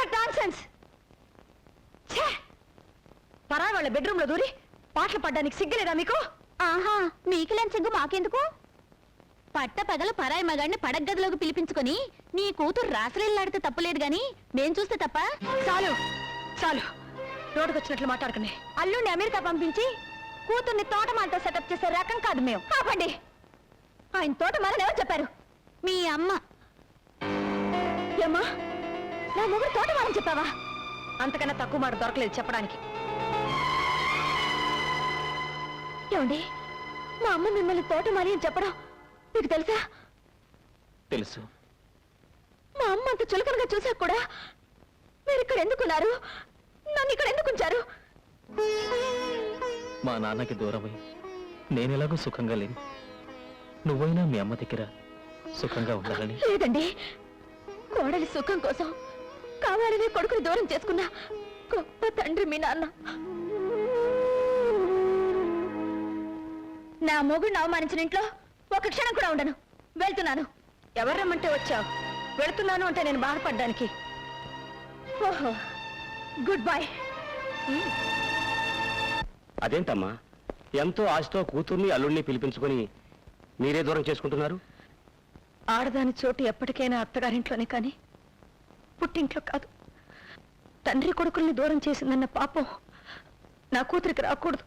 That nonsense ఛే! పరాయి వాళ్ళ బెడ్రూమ్లో దూరి పాటలు పడ్డానికి సిగ్గులేదా మీకు? ఆహా మీకు లేని సిగ్గు మాకెందుకు? పట్ట పగల పరాయి మగాడిని పడగదిలోకి పిలిపించుకొని నీ కూతురు రాసలీలాడితే తప్పులేదు గాని మేం చూస్తే తప్ప? చాలు చాలు. రోడ్డుకొచ్చినట్లు మాట్లాడుకునే అల్లుండి అమెరికా పంపించి కూతుర్ని తోటమాలతో సెటప్ చేసే రకం కాదు మేము ఆపండి. ఆయన తోట మనని ఎవరు చెప్పారు? మీ అమ్మ. ఏమ్మా? నా మొగుడు తోట మారని చెప్పావా? అంతకన్నా తక్కువ మాట దొరకలేదు చెప్పడానికి. ఏమండి మా అమ్మ మిమ్మల్ని తోట మారి అని చెప్పడం మీకు తెలుసా? తెలుసు. మా అమ్మ అంత చులకనగా చూసాక కూడా మీరు ఇక్కడ ఎందుకున్నారు నన్ను ఇక్కడ ఎందుకు ఉంచారు? మా నాన్నకి దూరమై నేనెలాగో సుఖంగా లేను. నువ్వైనా మీ అమ్మ దగ్గర సుఖంగా ఉండాలని. లేదండి కోడలి సుఖం కోసం కావాలనే కొడుకుని దూరం చేసుకున్న గొప్ప తండ్రి మీ నాన్న. నా మొగుడిని అవమానించిన ఇంట్లో ఒక క్షణం కూడా ఉండను. వెళ్తున్నాను. ఎవరు రమ్మంటే వచ్చావు? వెళ్తున్నాను అంటే నేను బాధపడ్డానికి. ఓహో గుడ్ బై అదేంటమ్మా? ఎంతో ఆశతో కూతుర్ని అల్లుడిని పిలిపించుకొని మీరే దూరం చేసుకుంటున్నారు? ఆడదాని చోటు ఎప్పటికైనా అత్తగారింట్లోనే కానీ పుట్టింట్లో కాదు. తండ్రి కొడుకుల్ని దూరం చేసిందన్న పాపం నా కూతురికి రాకూడదు.